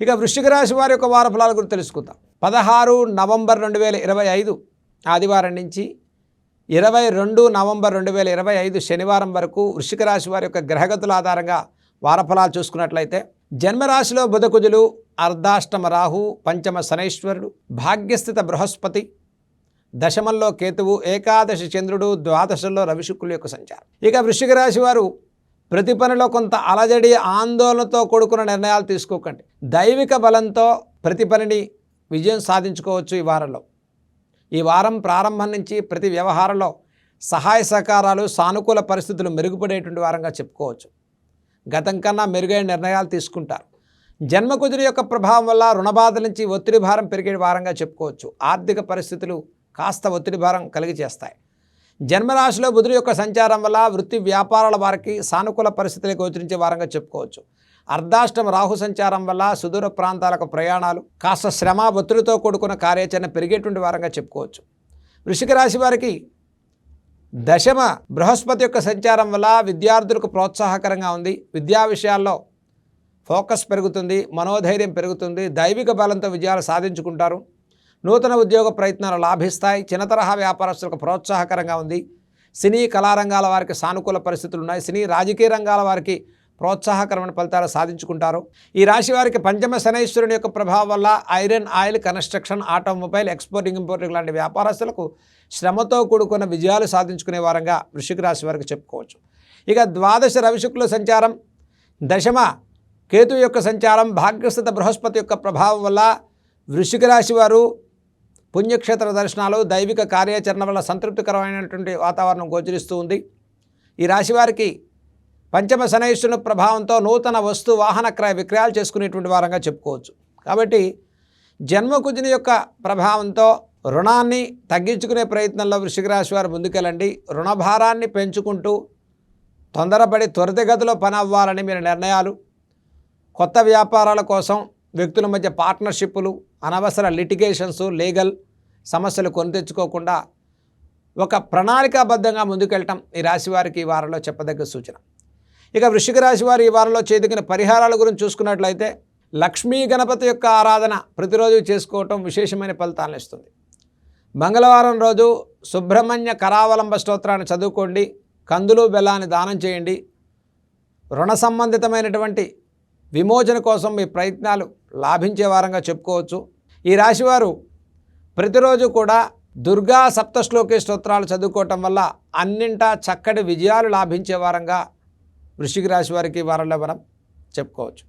ఇక వృశ్చిక రాశి వారి యొక్క వార ఫలాల గురించి తెలుసుకుందాం. పదహారు నవంబర్ రెండు వేల ఇరవై ఐదు ఆదివారం నుంచి ఇరవై రెండు నవంబర్ రెండు వేల ఇరవై ఐదు శనివారం వరకు వృశ్చిక రాశి వారి యొక్క గ్రహగతుల ఆధారంగా వారఫలాలు చూసుకున్నట్లయితే జన్మరాశిలో బుధకుజులు అర్ధాష్టమ రాహు పంచమ శనైశ్వరుడు భాగ్యస్థిత బృహస్పతి దశమంలో కేతువు ఏకాదశి చంద్రుడు ద్వాదశంలో రవిశుక్రుల యొక్క సంచారం. ఇక వృశ్చిక రాశి వారు ప్రతి పనిలో కొంత అలజడి ఆందోళనతో కూడుకున్న నిర్ణయాలు తీసుకోకండి. దైవిక బలంతో ప్రతి పనిని విజయం సాధించుకోవచ్చు ఈ వారంలో. ఈ వారం ప్రారంభం నుంచి ప్రతి వ్యవహారంలో సహాయ సహకారాలు సానుకూల పరిస్థితులు మెరుగుపడేటువంటి వారంగా చెప్పుకోవచ్చు. గతం కన్నా మెరుగైన నిర్ణయాలు తీసుకుంటారు. జన్మకుదిరి యొక్క ప్రభావం వల్ల రుణబాధ నుంచి ఒత్తిడి భారం పెరిగే వారంగా చెప్పుకోవచ్చు. ఆర్థిక పరిస్థితులు కాస్త ఒత్తిడి భారం కలిగి చేస్తాయి. జన్మరాశిలో బుధుడు యొక్క సంచారం వల్ల వృత్తి వ్యాపారాల వారికి సానుకూల పరిస్థితులు గోచరించే వారంగా చెప్పుకోవచ్చు. అర్ధాష్టం రాహు సంచారం వల్ల సుదూర ప్రాంతాలకు ప్రయాణాలు కాస్త శ్రమ ఒత్తిడితో కూడుకున్న కార్యాచరణ పెరిగేటువంటి వారంగా చెప్పుకోవచ్చు. వృషిక రాశి వారికి దశమ బృహస్పతి యొక్క సంచారం వల్ల విద్యార్థులకు ప్రోత్సాహకరంగా ఉంది. విద్యా విషయాల్లో ఫోకస్ పెరుగుతుంది మనోధైర్యం పెరుగుతుంది దైవిక బలంతో విజయాలు సాధించుకుంటారు. నూతన ఉద్యోగ ప్రయత్నాలు లాభిస్తాయి. చిన్న తరహా వ్యాపారస్తులకు ప్రోత్సాహకరంగా ఉంది. సినీ కళారంగాల వారికి సానుకూల పరిస్థితులు ఉన్నాయి. సినీ రాజకీయ రంగాల వారికి ప్రోత్సాహకరమైన ఫలితాలు సాధించుకుంటారు. ఈ రాశి వారికి పంచమ శనైశ్వరుని యొక్క ప్రభావం వల్ల iron oil construction automobile exporting importing లాంటి వ్యాపారస్తులకు శ్రమతో కూడుకున్న విజయాలు సాధించుకునే వారంగా వృషిక రాశి వారికి చెప్పుకోవచ్చు. ఇక ద్వాదశ రవిశుక్ల సంచారం. దశమ కేతు యొక్క సంచారం. భాగ్యస్థిత బృహస్పతి యొక్క ప్రభావం వల్ల వృషిక రాశి వారు పుణ్యక్షేత్ర దర్శనాలు దైవిక కార్యాచరణ వల్ల సంతృప్తికరమైనటువంటి వాతావరణం గోచరిస్తూ ఉంది. ఈ రాశి వారికి పంచమ శనైశ్వరుని ప్రభావంతో నూతన వస్తు వాహన క్రయ విక్రయాలు చేసుకునేటువంటి వారంగా చెప్పుకోవచ్చు. కాబట్టి జన్మకుజుని యొక్క ప్రభావంతో రుణాన్ని తగ్గించుకునే ప్రయత్నంలో వృషిక రాశి వారు ముందుకెళ్ళండి. రుణభారాన్ని పెంచుకుంటూ తొందరపడి త్వరితగతిలో పని అవ్వాలని మీరు నిర్ణయాలు. కొత్త వ్యాపారాల కోసం వ్యక్తుల మధ్య పార్ట్నర్షిప్లు అనవసర లిటిగేషన్స్ లీగల్ సమస్యలు కొని తెచ్చుకోకుండా ఒక ప్రణాళికాబద్ధంగా ముందుకెళ్ళటం ఈ రాశి వారికి ఈ వారంలో చెప్పదగ్గ సూచన. ఇక వృషిక రాశి వారు ఈ వారంలో చేతికిన పరిహారాల గురించి చూసుకున్నట్లయితే లక్ష్మీ గణపతి యొక్క ఆరాధన ప్రతిరోజు చేసుకోవటం విశేషమైన ఫలితాలను ఇస్తుంది. మంగళవారం రోజు సుబ్రహ్మణ్య కరావలంబ స్తోత్రాన్ని చదువుకోండి కందులు బెల్లాన్ని దానం చేయండి. రుణ సంబంధితమైనటువంటి విమోచన కోసం మీ ప్రయత్నాలు లాభించే వారంగా చెప్పుకోవచ్చు. ఈ రాశివారు ప్రతిరోజు కూడా దుర్గా సప్తశ్లోకి స్తోత్రాలు చదువుకోవటం వల్ల అన్నింటా చక్కటి విజయాలు లాభించే వారంగా వృషిక రాశి వారికి వారంలో మనం చెప్పుకోవచ్చు.